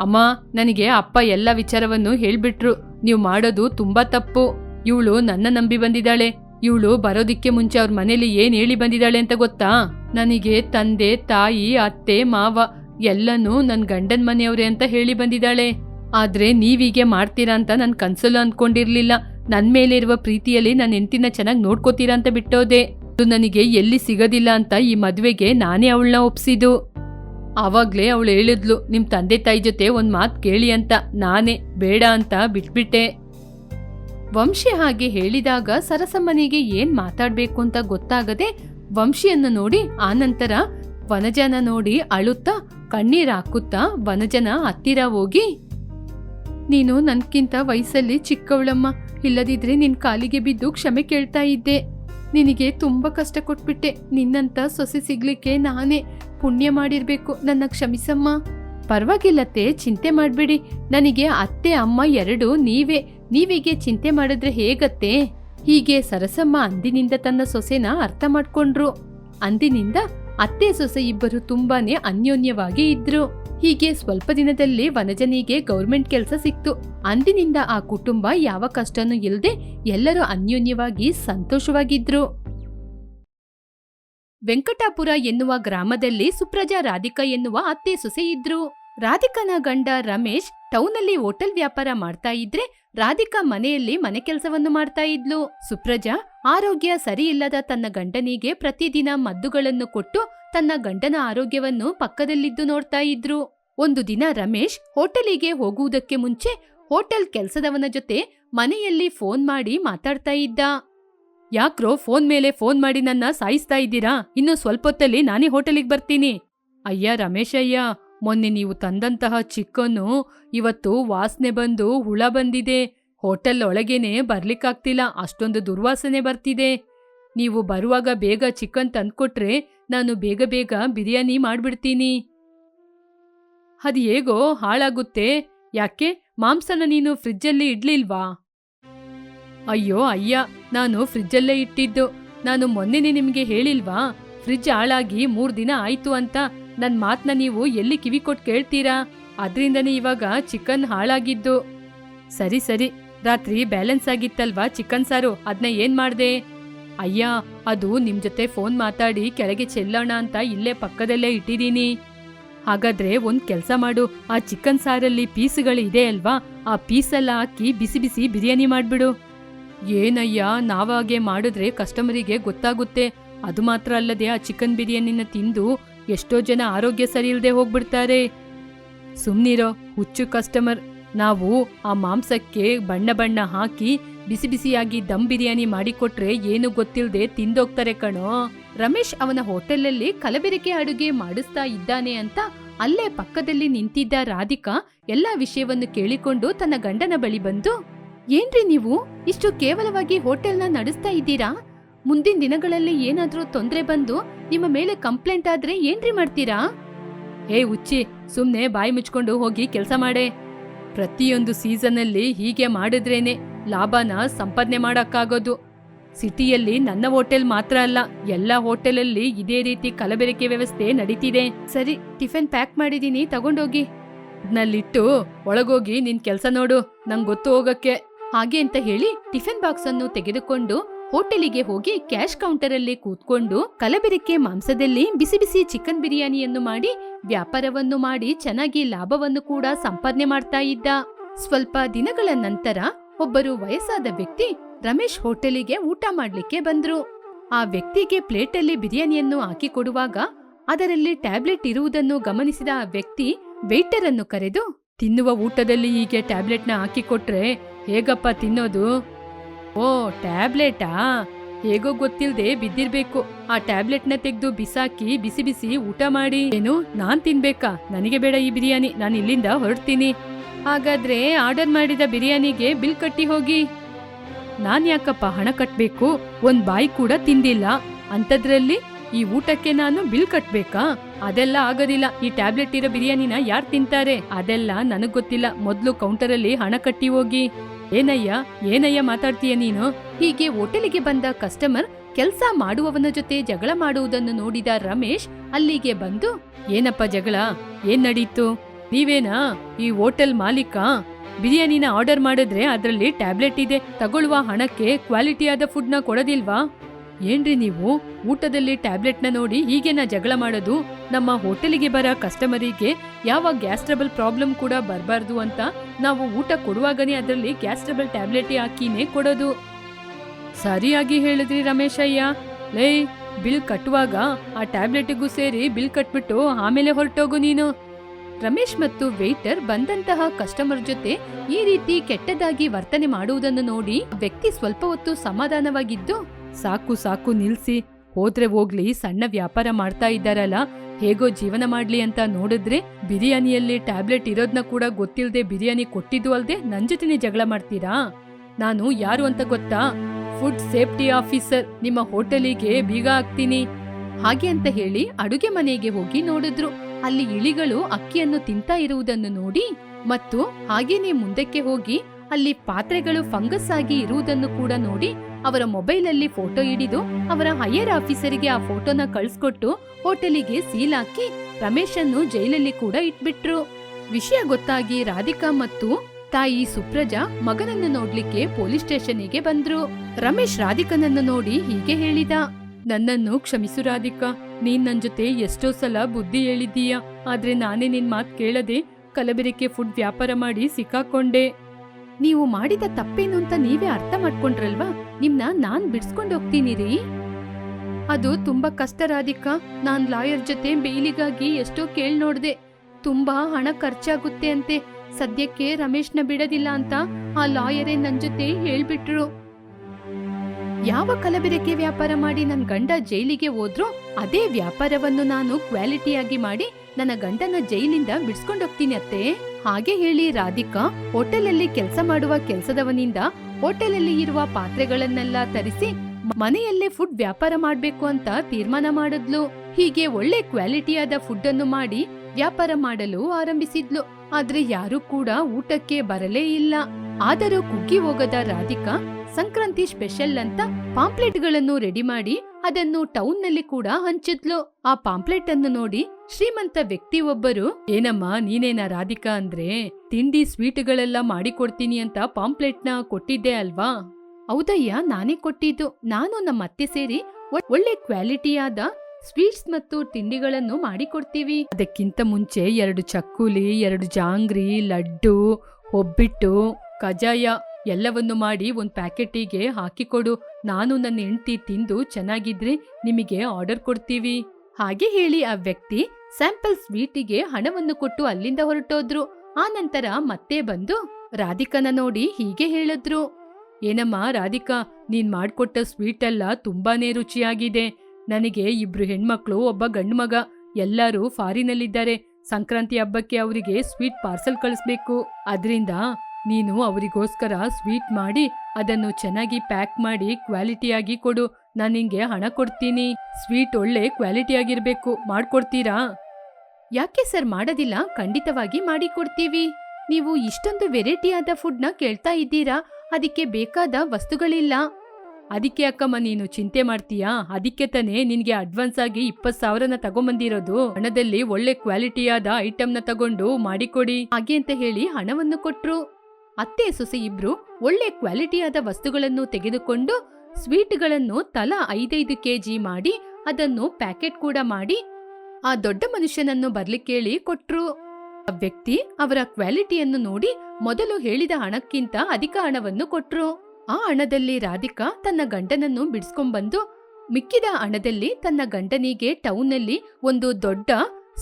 ಅಮ್ಮ, ನನಗೆ ಅಪ್ಪ ಎಲ್ಲ ವಿಚಾರವನ್ನು ಹೇಳ್ಬಿಟ್ರು. ನೀವು ಮಾಡೋದು ತುಂಬಾ ತಪ್ಪು. ಇವಳು ನನ್ನ ನಂಬಿ ಬಂದಿದ್ದಾಳೆ. ಇವಳು ಬರೋದಿಕ್ಕೆ ಮುಂಚೆ ಅವ್ರ ಮನೇಲಿ ಏನ್ ಹೇಳಿ ಬಂದಿದ್ದಾಳೆ ಅಂತ ಗೊತ್ತಾ? ನನಗೆ ತಂದೆ, ತಾಯಿ, ಅತ್ತೆ, ಮಾವ ಎಲ್ಲನೂ ನನ್ನ ಗಂಡನ ಮನೆಯವ್ರೆ ಅಂತ ಹೇಳಿ ಬಂದಿದ್ದಾಳೆ. ಆದ್ರೆ ನೀವೀಗೆ ಮಾಡ್ತೀರಾ ಅಂತ ನನ್ ಕನ್ಸಲು ಅನ್ಕೊಂಡಿರ್ಲಿಲ್ಲ. ನನ್ ಮೇಲೆ ಇರುವ ಪ್ರೀತಿಯಲ್ಲಿ ನನ್ನ ಹೆಂಡತಿನ ಚೆನ್ನಾಗಿ ನೋಡ್ಕೋತೀರಾ ಅಂತ ಬಿಟ್ಟೋದೆ. ಅದು ನನಗೆ ಎಲ್ಲಿ ಸಿಗೋದಿಲ್ಲ ಅಂತ ಈ ಮದುವೆಗೆ ನಾನೇ ಅವಳನ್ನ ಒಪ್ಸಿದ್ದು. ಆವಾಗ್ಲೇ ಅವಳು ಹೇಳಿದ್ಲು, ನಿಮ್ ತಂದೆ ತಾಯಿ ಜೊತೆ ಒಂದ್ ಮಾತು ಕೇಳಿ ಅಂತ. ನಾನೇ, ಬೇಡ ಅಂತ ಬಿಟ್ಬಿಟ್ಟೆ. ವಂಶಿ ಹಾಗೆ ಹೇಳಿದಾಗ ಸರಸಮ್ಮನಿಗೆ ಏನ್ ಮಾತಾಡ್ಬೇಕು ಅಂತ ಗೊತ್ತಾಗದೆ ವಂಶಿಯನ್ನು ನೋಡಿ ಆನಂತರ ವನಜನ ನೋಡಿ ಅಳುತ್ತಾ, ಕಣ್ಣೀರ್ ಹಾಕುತ್ತಾ ವನಜನ ಹತ್ತಿರ ಹೋಗಿ ನೀನು ನನಗಿಂತ ವಯಸ್ಸಲ್ಲಿ ಚಿಕ್ಕವಳಮ್ಮ. ಇಲ್ಲದಿದ್ರೆ ನಿನ್ ಕಾಲಿಗೆ ಬಿದ್ದು ಕ್ಷಮೆ ಕೇಳ್ತಾ ಇದ್ದೆ. ನಿನಗೆ ತುಂಬಾ ಕಷ್ಟ ಕೊಟ್ಬಿಟ್ಟೆ. ನಿನ್ನಂತ ಸೊಸೆ ಸಿಗ್ಲಿಕ್ಕೆ ನಾನೇ ಪುಣ್ಯ ಮಾಡಿರಬೇಕು ನನ್ನ ಕ್ಷಮಿಸಮ್ಮ. ಪರವಾಗಿಲ್ಲತ್ತೆ ಚಿಂತೆ ಮಾಡಬೇಡಿ. ನನಗೆ ಅತ್ತೆ, ಅಮ್ಮ ಎರಡು ನೀವೇ. ನೀವೀಗೆ ಚಿಂತೆ ಮಾಡಿದ್ರೆ ಹೇಗತ್ತೆ? ಹೀಗೆ ಸರಸಮ್ಮ ಅಂದಿನಿಂದ ತನ್ನ ಸೊಸೆನ ಅರ್ಥ ಮಾಡ್ಕೊಂಡ್ರು. ಅಂದಿನಿಂದ ಅತ್ತೆ ಸೊಸೆ ಇಬ್ಬರು ತುಂಬಾನೇ ಅನ್ಯೋನ್ಯವಾಗಿ ಇದ್ರು. ಹೀಗೆ ಸ್ವಲ್ಪ ದಿನದಲ್ಲಿ ವನಜನಿಗೆ ಗೌರ್ಮೆಂಟ್ ಕೆಲಸ ಸಿಕ್ತು. ಅಂದಿನಿಂದ ಆ ಕುಟುಂಬ ಯಾವ ಕಷ್ಟನೂ ಇಲ್ಲದೆ ಎಲ್ಲರೂ ಅನ್ಯೋನ್ಯವಾಗಿ ಸಂತೋಷವಾಗಿದ್ರು. ವೆಂಕಟಾಪುರ ಎನ್ನುವ ಗ್ರಾಮದಲ್ಲಿ ಸುಪ್ರಜಾ ರಾಧಿಕಾ ಎನ್ನುವ ಅತ್ತೆ ಸೊಸೆ ಇದ್ರು. ರಾಧಿಕನ ಗಂಡ ರಮೇಶ್ ಟೌನಲ್ಲಿ ಹೋಟೆಲ್ ವ್ಯಾಪಾರ ಮಾಡ್ತಾ ಇದ್ರೆ ರಾಧಿಕಾ ಮನೆಯಲ್ಲಿ ಮನೆ ಕೆಲಸವನ್ನು ಮಾಡ್ತಾ ಇದ್ಲು. ಸುಪ್ರಜಾ, ಆರೋಗ್ಯ ಸರಿಯಿಲ್ಲದ ತನ್ನ ಗಂಡನಿಗೆ ಪ್ರತಿದಿನ ಮದ್ದುಗಳನ್ನು ಕೊಟ್ಟು ತನ್ನ ಗಂಡನ ಆರೋಗ್ಯವನ್ನು ಪಕ್ಕದಲ್ಲಿದ್ದು ನೋಡ್ತಾ ಇದ್ರು. ಒಂದು ದಿನ ರಮೇಶ್ ಹೋಟೆಲಿಗೆ ಹೋಗುವುದಕ್ಕೆ ಮುಂಚೆ ಹೋಟೆಲ್ ಕೆಲಸದವನ ಜೊತೆ ಮನೆಯಲ್ಲಿ ಫೋನ್ ಮಾಡಿ ಮಾತಾಡ್ತಾ ಇದ್ದ. ಯಾಕ್ರೋ ಫೋನ್ ಮೇಲೆ ಫೋನ್ ಮಾಡಿ ನನ್ನ ಸಾಯಿಸ್ತಾ ಇದ್ದೀರಾ? ಇನ್ನು ಸ್ವಲ್ಪ ಹೊತ್ತಲ್ಲಿ ನಾನೇ ಹೋಟೆಲಿಗೆ ಬರ್ತೀನಿ. ಅಯ್ಯ ರಮೇಶ್ ಅಯ್ಯ ಮೊನ್ನೆ ನೀವು ತಂದಂತಹ ಚಿಕ್ಕನ್ನು ಇವತ್ತು ವಾಸನೆ ಬಂದು ಹುಳ ಬಂದಿದೆ. ಹೋಟೆಲ್ ಒಳಗೇನೆ ಬರ್ಲಿಕ್ಕಾಗ್ತಿಲ್ಲ. ಅಷ್ಟೊಂದು ದುರ್ವಾಸನೆ ಬರ್ತಿದೆ. ನೀವು ಬರುವಾಗ ಬೇಗ ಚಿಕನ್ ತಂದ್ಕೊಟ್ರೆ ನಾನು ಬೇಗ ಬೇಗ ಬಿರಿಯಾನಿ ಮಾಡ್ಬಿಡ್ತೀನಿ. ಅದು ಹೇಗೋ ಹಾಳಾಗುತ್ತೆ. ಯಾಕೆ? ಮಾಂಸನ ನೀನು ಫ್ರಿಜ್ಜಲ್ಲಿ ಇಡ್ಲಿಲ್ವಾ? ಅಯ್ಯೋ ಅಯ್ಯ, ನಾನು ಫ್ರಿಜ್ಜಲ್ಲೇ ಇಟ್ಟಿದ್ದು. ನಾನು ಮೊನ್ನೆನೇ ನಿಮ್ಗೆ ಹೇಳಿಲ್ವಾ? ಫ್ರಿಜ್ ಹಾಳಾಗಿ ಮೂರು ದಿನ ಆಯ್ತು ಅಂತ. ನನ್ ಮಾತ್ನ ನೀವು ಎಲ್ಲಿ ಕಿವಿ ಕೊಟ್ಟು ಕೇಳ್ತೀರಾ? ಅದ್ರಿಂದನೇ ಇವಾಗ ಚಿಕನ್ ಹಾಳಾಗಿದ್ದು. ಸರಿ ಸರಿ. ರಾತ್ರಿ ಬ್ಯಾಲೆನ್ಸ್ ಆಗಿತ್ತಲ್ವಾ ಚಿಕನ್ ಸಾರು? ಅದನ್ನ ಏನ್ ಮಾಡ್ದೆ? ಅಯ್ಯ, ಅದು ನಿಮ್ ಜೊತೆ ಫೋನ್ ಮಾತಾಡಿ ಕೆಳಗೆ ಚೆಲ್ಲೋಣ ಅಂತ ಇಲ್ಲೇ ಪಕ್ಕದಲ್ಲೇ ಇಟ್ಟಿದ್ದೀನಿ ಹಾಗಾದ್ರೆ ಒಂದ್ ಕೆಲ್ಸ ಮಾಡು. ಆ ಚಿಕನ್ ಸಾರಲ್ಲಿ ಪೀಸ್ಗಳು ಇದೆ ಅಲ್ವಾ? ಆ ಪೀಸೆಲ್ಲ ಹಾಕಿ ಬಿಸಿ ಬಿಸಿ ಬಿರಿಯಾನಿ ಮಾಡ್ಬಿಡು. ಏನಯ್ಯ, ನಾವಾಗೆ ಮಾಡಿದ್ರೆ ಕಸ್ಟಮರಿಗೆ ಗೊತ್ತಾಗುತ್ತೆ. ಅದು ಮಾತ್ರ ಅಲ್ಲದೆ ಆ ಚಿಕನ್ ಬಿರಿಯಾನಿನ ತಿಂದು ಎಷ್ಟೋ ಜನ ಆರೋಗ್ಯ ಸರಿ ಇಲ್ಲದೆ ಹೋಗ್ಬಿಡ್ತಾರೆ. ಸುಮ್ನಿರೋ, ಹುಚ್ಚು ಕಸ್ಟಮರ್ ನಾವು ಆ ಮಾಂಸಕ್ಕೆ ಬಣ್ಣ ಬಣ್ಣ ಹಾಕಿ ಬಿಸಿ ಬಿಸಿಯಾಗಿ ದಮ್ ಬಿರಿಯಾನಿ ಮಾಡಿಕೊಟ್ರೆ ಏನು ಗೊತ್ತಿಲ್ಲದೆ ತಿಂದೋಗ್ತಾರೆ ಕಣೋ. ರಮೇಶ್ ಅವನ ಹೋಟೆಲಲ್ಲಿ ಕಲಬೆರಕೆ ಅಡುಗೆ ಮಾಡಿಸ್ತಾ ಇದ್ದಾನೆ ಅಂತ ಅಲ್ಲೇ ಪಕ್ಕದಲ್ಲಿ ನಿಂತಿದ್ದ ರಾಧಿಕಾ ಎಲ್ಲಾ ವಿಷಯವನ್ನು ಕೇಳಿಕೊಂಡು ತನ್ನ ಗಂಡನ ಬಳಿ ಬಂದು, ಏನ್ರಿ ನೀವು? ಇಷ್ಟು ಕೇವಲವಾಗಿ ಹೋಟೆಲ್ನ ನಡೆಸ್ತಾ ಇದ್ದೀರಾ? ಮುಂದಿನ ದಿನಗಳಲ್ಲಿ ಏನಾದ್ರೂ ತೊಂದರೆ ಬಂದು ನಿಮ್ಮ ಮೇಲೆ ಕಂಪ್ಲೇಂಟ್ ಆದ್ರೆ ಏನ್ರಿ ಮಾಡ್ತೀರಾ? ಹೇ ಉಚ್ಚಿ ಸುಮ್ನೆ ಬಾಯಿ ಮುಚ್ಕೊಂಡು ಹೋಗಿ ಕೆಲಸ ಮಾಡೆ. ಪ್ರತಿಯೊಂದು ಸೀಸನಲ್ಲಿ ಹೀಗೆ ಮಾಡಿದ್ರೇನೆ ಲಾಭನ ಸಂಪಾದನೆ ಮಾಡಕ್ಕಾಗೋದು. ಸಿಟಿಯಲ್ಲಿ ನನ್ನ ಹೋಟೆಲ್ ಮಾತ್ರ ಅಲ್ಲ, ಎಲ್ಲ ಹೋಟೆಲಲ್ಲಿ ಇದೇ ರೀತಿ ಕಲಬೆರಕೆ ವ್ಯವಸ್ಥೆ ನಡೀತಿದೆ. ಸರಿ, ಟಿಫಿನ್ ಪ್ಯಾಕ್ ಮಾಡಿದೀನಿ, ತಗೊಂಡೋಗಿ. ನಲ್ಲಿಟ್ಟು ಒಳಗೋಗಿ ನಿನ್ ಕೆಲಸ ನೋಡು, ನಂಗೆ ಗೊತ್ತು ಹೋಗಕ್ಕೆ. ಹಾಗೆ ಅಂತ ಹೇಳಿ ಟಿಫಿನ್ ಬಾಕ್ಸ್ ಅನ್ನು ತೆಗೆದುಕೊಂಡು ಹೋಟೆಲಿಗೆ ಹೋಗಿ ಕ್ಯಾಶ್ ಕೌಂಟರ್ ಅಲ್ಲಿ ಕೂತ್ಕೊಂಡು ಕಲಬೆರಕೆ ಮಾಂಸದಲ್ಲಿ ಬಿಸಿ ಬಿಸಿ ಚಿಕನ್ ಬಿರಿಯಾನಿಯನ್ನು ಮಾಡಿ ವ್ಯಾಪಾರವನ್ನು ಮಾಡಿ ಚೆನ್ನಾಗಿ ಲಾಭವನ್ನು ಕೂಡ ಸಂಪಾದನೆ ಮಾಡ್ತಾ ಇದ್ದ. ಸ್ವಲ್ಪ ದಿನಗಳ ನಂತರ ಒಬ್ಬರು ವಯಸ್ಸಾದ ವ್ಯಕ್ತಿ ರಮೇಶ್ ಹೋಟೆಲಿಗೆ ಊಟ ಮಾಡ್ಲಿಕ್ಕೆ ಬಂದ್ರು. ಆ ವ್ಯಕ್ತಿಗೆ ಪ್ಲೇಟಲ್ಲಿ ಬಿರಿಯಾನಿಯನ್ನು ಹಾಕಿ ಕೊಡುವಾಗ ಅದರಲ್ಲಿ ಟ್ಯಾಬ್ಲೆಟ್ ಇರುವುದನ್ನು ಗಮನಿಸಿದ ಆ ವ್ಯಕ್ತಿ ವೇಟರ್ ಅನ್ನು ಕರೆದು, ತಿನ್ನುವ ಊಟದಲ್ಲಿ ಹೀಗೆ ಟ್ಯಾಬ್ಲೆಟ್ನ ಹಾಕಿ ಕೊಟ್ರೆ ಹೇಗಪ್ಪ ತಿನ್ನೋದು? ಓ, ಟ್ಯಾಬ್ಲೆಟಾ? ಹೇಗೋ ಗೊತ್ತಿಲ್ದೆ ಬಿದ್ದಿರ್ಬೇಕು. ಆ ಟ್ಯಾಬ್ಲೆಟ್ನ ತೆಗೆದು ಬಿಸಾಕಿ, ಬಿಸಿ ಬಿಸಿ ಊಟ ಮಾಡಿ. ಏನು? ನಾನ್ ತಿನ್ಬೇಕಾ? ನನಗೆ ಬೇಡ ಈ ಬಿರಿಯಾನಿ. ನಾನು ಇಲ್ಲಿಂದ ಹೊರಡ್ತೀನಿ. ಹಾಗಾದ್ರೆ ಆರ್ಡರ್ ಮಾಡಿದ ಬಿರಿಯಾನಿಗೆ ಬಿಲ್ ಕಟ್ಟಿ ಹೋಗಿ. ನಾನ್ ಯಾಕಪ್ಪ ಹಣ ಕಟ್ಬೇಕು? ಒಂದ್ ಬಾಯಿ ಕೂಡ ತಿಂದಿಲ್ಲ. ಅಂಥದ್ರಲ್ಲಿ ಈ ಊಟಕ್ಕೆ ನಾನು ಬಿಲ್ ಕಟ್ಬೇಕಾ? ಅದೆಲ್ಲ ಆಗೋದಿಲ್ಲ. ಈ ಟ್ಯಾಬ್ಲೆಟ್ ಇರೋ ಬಿರಿಯಾನಿನ ಯಾರ್ ತಿಂತಾರೆ? ಅದೆಲ್ಲ ನನಗ್ ಗೊತ್ತಿಲ್ಲ. ಮೊದ್ಲು ಕೌಂಟರಲ್ಲಿ ಹಣ ಕಟ್ಟಿ ಹೋಗಿ. ಏನಯ್ಯ ಏನಯ್ಯ ಮಾತಾಡ್ತೀಯ ನೀನು? ಹೀಗೆ ಹೋಟೆಲಿಗೆ ಬಂದ ಕಸ್ಟಮರ್ ಕೆಲ್ಸ ಮಾಡುವವನ ಜೊತೆ ಜಗಳ ಮಾಡುವುದನ್ನು ನೋಡಿದ ರಮೇಶ್ ಅಲ್ಲಿಗೆ ಬಂದು, ಏನಪ್ಪ ಜಗಳ? ಏನ್ ನಡೀತು? ನೀವೇನಾ ಈ ಹೋಟೆಲ್ ಮಾಲೀಕ? ಬಿರಿಯಾನಿನ ಆರ್ಡರ್ ಮಾಡಿದ್ರೆ ಅದರಲ್ಲಿ ಟ್ಯಾಬ್ಲೆಟ್ ಇದೆ, ತಗೊಳ್ಳುವ ಹಣಕ್ಕೆ ಕ್ವಾಲಿಟಿಯಾದ ಫುಡ್ನ ಕೊಡೋದಿಲ್ವಾ? ಏನ್ರಿ ನೀವು? ಊಟದಲ್ಲಿ ಟ್ಯಾಬ್ಲೆಟ್ನ ನೋಡಿ ಹೀಗೇನ ಜಗಳ ಮಾಡೋದು? ನಮ್ಮ ಹೋಟೆಲಿಗೆ ಬರೋ ಕಸ್ಟಮರಿಗೆ ಯಾವ ಗ್ಯಾಸ್ ಟ್ರಬಲ್ ಪ್ರಾಬ್ಲಮ್ ಕೂಡ ಬರಬಾರ್ದು ಅಂತ ನಾವು ಊಟ ಕೊಡುವಾಗನೇ ಅದರಲ್ಲಿ ಗ್ಯಾಸ್ ಟ್ರಬಲ್ ಟ್ಯಾಬ್ಲೆಟ್ ಹಾಕಿನೇ ಕೊಡೋದು. ಸರಿಯಾಗಿ ಹೇಳಿದ್ರಿ ರಮೇಶಯ್ಯ. ಲೇ, ಬಿಲ್ ಕಟ್ಟುವಾಗ ಆ ಟ್ಯಾಬ್ಲೆಟಿಗೂ ಸೇರಿ ಬಿಲ್ ಕಟ್ಬಿಟ್ಟು ಆಮೇಲೆ ಹೊರಟೋಗು ನೀನು. ರಮೇಶ್ ಮತ್ತು ವೇಟರ್ ಬಂದಂತಹ ಕಸ್ಟಮರ್ ಜೊತೆ ಈ ರೀತಿ ಕೆಟ್ಟದಾಗಿ ವರ್ತನೆ ಮಾಡುವುದನ್ನು ನೋಡಿ ವ್ಯಕ್ತಿ ಸ್ವಲ್ಪ ಹೊತ್ತು ಸಮಾಧಾನವಾಗಿದ್ದು ಸಾಕು ಸಾಕು ನಿಲ್ಸಿ, ಹೋದ್ರೆ ಹೋಗ್ಲಿ, ಸಣ್ಣ ವ್ಯಾಪಾರ ಮಾಡ್ತಾ ಇದ್ದಾರಲ್ಲ, ಹೇಗೋ ಜೀವನ ಮಾಡ್ಲಿ ಅಂತ ನೋಡಿದ್ರೆ ಬಿರಿಯಾನಿಯಲ್ಲಿ ಟ್ಯಾಬ್ಲೆಟ್ ಇರೋದ್ನ ಕೂಡ ಗೊತ್ತಿಲ್ಲದೆ ಬಿರಿಯಾನಿ ಕೊಟ್ಟಿದ್ದು ಅಲ್ದೆ ನನ್ ಜೊತೆನೆ ಜಗಳ ಮಾಡ್ತೀರಾ? ನಾನು ಯಾರು ಅಂತ ಗೊತ್ತಾ? ಫುಡ್ ಸೇಫ್ಟಿ ಆಫೀಸರ್, ನಿಮ್ಮ ಹೋಟೆಲಿಗೆ ಬೀಗ ಹಾಕ್ತೀನಿ. ಹಾಗೆ ಅಂತ ಹೇಳಿ ಅಡುಗೆ ಮನೆಗೆ ಹೋಗಿ ನೋಡಿದ್ರು. ಅಲ್ಲಿ ಇಳಿಗಳು ಅಕ್ಕಿಯನ್ನು ತಿಂತಾ ಇರುವುದನ್ನು ನೋಡಿ ಮತ್ತು ಹಾಗೇನೆ ಮುಂದಕ್ಕೆ ಹೋಗಿ ಅಲ್ಲಿ ಪಾತ್ರೆಗಳು ಫಂಗಸ್ ಆಗಿ ಇರುವುದನ್ನು ಕೂಡ ನೋಡಿ ಅವರ ಮೊಬೈಲ್ ಅಲ್ಲಿ ಫೋಟೋ ಹಿಡಿದು ಅವರ ಹೈಯರ್ ಆಫೀಸರಿಗೆ ಆ ಫೋಟೋನ ಕಳ್ಸಿಕೊಟ್ಟು ಹೋಟೆಲಿಗೆ ಸೀಲ್ ಹಾಕಿ ರಮೇಶನ್ನು ಜೈಲಲ್ಲಿ ಕೂಡ ಇಟ್ಬಿಟ್ರು. ವಿಷಯ ಗೊತ್ತಾಗಿ ರಾಧಿಕಾ ಮತ್ತು ತಾಯಿ ಸುಪ್ರಜಾ ಮಗನನ್ನು ನೋಡ್ಲಿಕ್ಕೆ ಪೊಲೀಸ್ ಸ್ಟೇಷನ್ಗೆ ಬಂದ್ರು. ರಮೇಶ್ ರಾಧಿಕನನ್ನು ನೋಡಿ ಹೀಗೆ ಹೇಳಿದ, ನನ್ನನ್ನು ಕ್ಷಮಿಸು ರಾಧಿಕಾ, ನೀನ್ ನನ್ ಜೊತೆ ಎಷ್ಟೋ ಸಲ ಬುದ್ಧಿ ಹೇಳಿದ್ದೀಯ, ಆದ್ರೆ ನಾನೇ ನಿನ್ ಮಾತ್ ಕೇಳದೆ ಕಲಬೆರಕೆ ಫುಡ್ ವ್ಯಾಪಾರ ಮಾಡಿ ಸಿಕ್ಕಾಕೊಂಡೆ. ನೀವು ಮಾಡಿದ ತಪ್ಪೇನು ಅಂತ ನೀವೇ ಅರ್ಥ ಮಾಡ್ಕೊಂಡ್ರಲ್ವಾ? ನಿಮ್ನ ನಾನ್ ಬಿಡ್ಸ್ಕೊಂಡ್ ಹೋಗ್ತೀನಿ ರೀ ಅದು ತುಂಬಾ ಕಷ್ಟ ರಾಧಿಕಾ. ನಾನ್ ಲಾಯರ್ ಜೊತೆ ಬೇಲಿಗಾಗಿ ಎಷ್ಟೋ ಕೇಳ್ ನೋಡ್ದೆ. ತುಂಬಾ ಹಣ ಖರ್ಚಾಗುತ್ತೆ ಅಂತೆ. ಸದ್ಯಕ್ಕೆ ರಮೇಶ್ನ ಬಿಡೋದಿಲ್ಲ ಅಂತ ಆ ಲಾಯರೇ ನನ್ ಜೊತೆ ಹೇಳ್ಬಿಟ್ರು. ಯಾವ ಕಲಬೆರಕೆ ವ್ಯಾಪಾರ ಮಾಡಿ ನನ್ ಗಂಡ ಜೈಲಿಗೆ ಹೋದ್ರೋ ಅದೇ ವ್ಯಾಪಾರವನ್ನು ನಾನು ಕ್ವಾಲಿಟಿಯಾಗಿ ಮಾಡಿ ನನ್ನ ಗಂಡನ ಜೈಲಿಂದ ಬಿಡ್ಸ್ಕೊಂಡೋಗ್ತೀನಿ ಅತ್ತೆ. ಹಾಗೆ ಹೇಳಿ ರಾಧಿಕಾ, ಹೋಟೆಲಲ್ಲಿ ಕೆಲಸ ಮಾಡುವ ಕೆಲಸದವನಿಂದ ಹೋಟೆಲಲ್ಲಿ ಇರುವ ಪಾತ್ರೆಗಳನ್ನೆಲ್ಲ ತರಿಸಿ ಮನೆಯಲ್ಲೇ ಫುಡ್ ವ್ಯಾಪಾರ ಮಾಡ್ಬೇಕು ಅಂತ ತೀರ್ಮಾನ ಮಾಡಿದ್ಲು. ಹೀಗೆ ಒಳ್ಳೆ ಕ್ವಾಲಿಟಿಯಾದ ಫುಡ್ ಅನ್ನು ಮಾಡಿ ವ್ಯಾಪಾರ ಮಾಡಲು ಆರಂಭಿಸಿದ್ಲು. ಆದ್ರೆ ಯಾರು ಕೂಡ ಊಟಕ್ಕೆ ಬರಲೇ ಇಲ್ಲ. ಆದರೂ ಕುಗ್ಗಿ ಹೋಗದ ರಾಧಿಕಾ ಸಂಕ್ರಾಂತಿ ಸ್ಪೆಷಲ್ ಅಂತ ಪಾಂಪ್ಲೆಟ್ಗಳನ್ನು ರೆಡಿ ಮಾಡಿ ಅದನ್ನು ಟೌನ್ನಲ್ಲಿ ಕೂಡ ಹಂಚಿದ್ಲು. ಆ ಪಾಂಪ್ಲೆಟ್ ಅನ್ನು ನೋಡಿ ಶ್ರೀಮಂತ ವ್ಯಕ್ತಿ ಒಬ್ಬರು, ಏನಮ್ಮ, ನೀನೇನ ರಾಧಿಕಾ ಅಂದ್ರೆ? ತಿಂಡಿ ಸ್ವೀಟ್ಗಳೆಲ್ಲ ಮಾಡಿಕೊಡ್ತೀನಿ ಅಂತ ಪಾಂಪ್ಲೆಟ್ನ ಕೊಟ್ಟಿದ್ದೆ ಅಲ್ವಾ? ಹೌದಯ್ಯ, ನಾನೇ ಕೊಟ್ಟಿದ್ದು. ನಾನು ನಮ್ಮ ಅತ್ತೆ ಸೇರಿ ಒಳ್ಳೆ ಕ್ವಾಲಿಟಿಯಾದ ಸ್ವೀಟ್ಸ್ ಮತ್ತು ತಿಂಡಿಗಳನ್ನು ಮಾಡಿಕೊಡ್ತೀವಿ. ಅದಕ್ಕಿಂತ ಮುಂಚೆ ಎರಡು ಚಕ್ಕುಲಿ, ಎರಡು ಜಾಂಗ್ರಿ, ಲಡ್ಡು, ಒಬ್ಬಿಟ್ಟು ಕಜಾಯ ಎಲ್ಲವನ್ನು ಮಾಡಿ ಒಂದು ಪ್ಯಾಕೆಟಿಗೆ ಹಾಕಿಕೊಡು. ನಾನು ನನ್ನ ಹೆಂಡತಿ ತಿಂದು ಚೆನ್ನಾಗಿದ್ರೆ ನಿಮಗೆ ಆರ್ಡರ್ ಕೊಡ್ತೀವಿ. ಹಾಗೆ ಹೇಳಿ ಆ ವ್ಯಕ್ತಿ ಸ್ಯಾಂಪಲ್ ಸ್ವೀಟಿಗೆ ಹಣವನ್ನು ಕೊಟ್ಟು ಅಲ್ಲಿಂದ ಹೊರಟೋದ್ರು. ಆ ನಂತರ ಮತ್ತೆ ಬಂದು ರಾಧಿಕನ ನೋಡಿ ಹೀಗೆ ಹೇಳಿದ್ರು. ಏನಮ್ಮ ರಾಧಿಕಾ, ನೀನ್ ಮಾಡ್ಕೊಟ್ಟ ಸ್ವೀಟ್ ಎಲ್ಲ ತುಂಬಾನೇ ರುಚಿಯಾಗಿದೆ. ನನಗೆ ಇಬ್ರು ಹೆಣ್ಮಕ್ಳು, ಒಬ್ಬ ಗಂಡ್ಮಗ ಎಲ್ಲರೂ ಫಾರಿನಲ್ಲಿದ್ದಾರೆ. ಸಂಕ್ರಾಂತಿ ಹಬ್ಬಕ್ಕೆ ಅವರಿಗೆ ಸ್ವೀಟ್ ಪಾರ್ಸಲ್ ಕಳಿಸ್ಬೇಕು. ಅದ್ರಿಂದ ನೀನು ಅವರಿಗೋಸ್ಕರ ಸ್ವೀಟ್ ಮಾಡಿ ಅದನ್ನು ಚೆನ್ನಾಗಿ ಪ್ಯಾಕ್ ಮಾಡಿ ಕ್ವಾಲಿಟಿಯಾಗಿ ಕೊಡು. ನಾನು ನಿಂಗೆ ಹಣ ಕೊಡ್ತೀನಿ. ಸ್ವೀಟ್ ಒಳ್ಳೆ ಕ್ವಾಲಿಟಿಯಾಗಿರಬೇಕು. ಮಾಡ್ಕೊಡ್ತೀರಾ? ಯಾಕೆ ಸರ್ ಮಾಡೋದಿಲ್ಲ? ಖಂಡಿತವಾಗಿ ಮಾಡಿಕೊಡ್ತೀವಿ. ನೀವು ಇಷ್ಟೊಂದು ವೆರೈಟಿಯಾದ ಫುಡ್ನ ಕೇಳ್ತಾ ಇದ್ದೀರಾ? ಅದಕ್ಕೆ ಬೇಕಾದ ವಸ್ತುಗಳಿಲ್ಲ. ಅದಕ್ಕೆ ಅಕ್ಕಮ್ಮ ನೀನು ಚಿಂತೆ ಮಾಡ್ತೀಯಾ? ಅದಕ್ಕೆ ತಾನೇ ನಿನ್ಗೆ ಅಡ್ವಾನ್ಸ್ ಆಗಿ ಇಪ್ಪತ್ ಸಾವಿರನ ತಗೊಂಬಂದಿರೋದು. ಹಣದಲ್ಲಿ ಒಳ್ಳೆ ಕ್ವಾಲಿಟಿಯಾದ ಐಟಮ್ನ ತಗೊಂಡು ಮಾಡಿಕೊಡಿ. ಹಾಗೆ ಅಂತ ಹೇಳಿ ಹಣವನ್ನು ಕೊಟ್ರು. ಅತ್ತೆ ಸೊಸೆ ಇಬ್ರು ಒಳ್ಳೆ ಕ್ವಾಲಿಟಿಯಾದ ವಸ್ತುಗಳನ್ನು ತೆಗೆದುಕೊಂಡು ಸ್ವೀಟ್ಗಳನ್ನು ತಲಾ ಐದೈದು ಕೆಜಿ ಮಾಡಿ ಅದನ್ನು ಪ್ಯಾಕೆಟ್ ಕೂಡ ಮಾಡಿ ಆ ದೊಡ್ಡ ಮನುಷ್ಯನನ್ನು ಬರ್ಲಿಕ್ಕೇಳಿ ಕೊಟ್ರು. ಆ ವ್ಯಕ್ತಿ ಅವರ ಕ್ವಾಲಿಟಿಯನ್ನು ನೋಡಿ ಮೊದಲು ಹೇಳಿದ ಹಣಕ್ಕಿಂತ ಅಧಿಕ ಹಣವನ್ನು ಕೊಟ್ರು. ಆ ಹಣದಲ್ಲಿ ರಾಧಿಕಾ ತನ್ನ ಗಂಡನನ್ನು ಬಿಡಿಸ್ಕೊಂಡ್ಬಂದು ಮಿಕ್ಕಿದ ಹಣದಲ್ಲಿ ತನ್ನ ಗಂಡನಿಗೆ ಟೌನ್ನಲ್ಲಿ ಒಂದು ದೊಡ್ಡ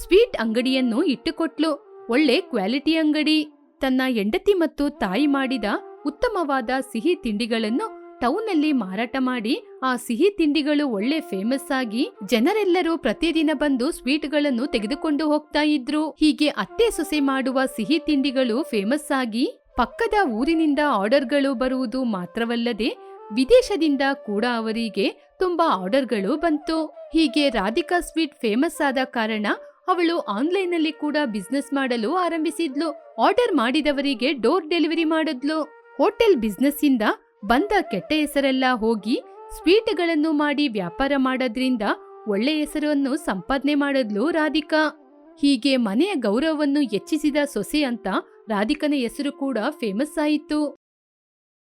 ಸ್ವೀಟ್ ಅಂಗಡಿಯನ್ನು ಇಟ್ಟುಕೊಟ್ಲು. ಒಳ್ಳೆ ಕ್ವಾಲಿಟಿ ಅಂಗಡಿ. ತನ್ನ ಹೆಂಡತಿ ಮತ್ತು ತಾಯಿ ಮಾಡಿದ ಉತ್ತಮವಾದ ಸಿಹಿ ತಿಂಡಿಗಳನ್ನು ಟೌನ್ನಲ್ಲಿ ಮಾರಾಟ ಮಾಡಿ ಆ ಸಿಹಿ ತಿಂಡಿಗಳು ಒಳ್ಳೆ ಫೇಮಸ್ ಆಗಿ ಜನರೆಲ್ಲರೂ ಪ್ರತಿದಿನ ಬಂದು ಸ್ವೀಟ್ಗಳನ್ನು ತೆಗೆದುಕೊಂಡು ಹೋಗ್ತಾ ಇದ್ರು. ಹೀಗೆ ಅತ್ತೆ ಸೊಸೆ ಮಾಡುವ ಸಿಹಿ ತಿಂಡಿಗಳು ಫೇಮಸ್ ಆಗಿ ಪಕ್ಕದ ಊರಿನಿಂದ ಆರ್ಡರ್ಗಳು ಬರುವುದು ಮಾತ್ರವಲ್ಲದೆ ವಿದೇಶದಿಂದ ಕೂಡ ಅವರಿಗೆ ತುಂಬಾ ಆರ್ಡರ್ಗಳು ಬಂತು. ಹೀಗೆ ರಾಧಿಕಾ ಸ್ವೀಟ್ ಫೇಮಸ್ ಆದ ಕಾರಣ ಅವಳು ಆನ್ಲೈನ್ನಲ್ಲಿ ಕೂಡ ಬಿಸ್ನೆಸ್ ಮಾಡಲು ಆರಂಭಿಸಿದ್ಲು. ಆರ್ಡರ್ ಮಾಡಿದವರಿಗೆ ಡೋರ್ ಡೆಲಿವರಿ ಮಾಡಿದ್ಲು. ಹೋಟೆಲ್ ಬಿಸ್ನೆಸ್ ಇಂದ ಬಂದ ಕೆಟ್ಟ ಹೆಸರೆಲ್ಲ ಹೋಗಿ ಸ್ವೀಟ್ಗಳನ್ನು ಮಾಡಿ ವ್ಯಾಪಾರ ಮಾಡೋದ್ರಿಂದ ಒಳ್ಳೆ ಹೆಸರನ್ನು ಸಂಪಾದನೆ ಮಾಡಿದ್ಲು ರಾಧಿಕಾ. ಹೀಗೆ ಮನೆಯ ಗೌರವವನ್ನು ಹೆಚ್ಚಿಸಿದ ಸೊಸೆ ಅಂತ ರಾಧಿಕನ ಹೆಸರು ಕೂಡ ಫೇಮಸ್ ಆಯಿತು.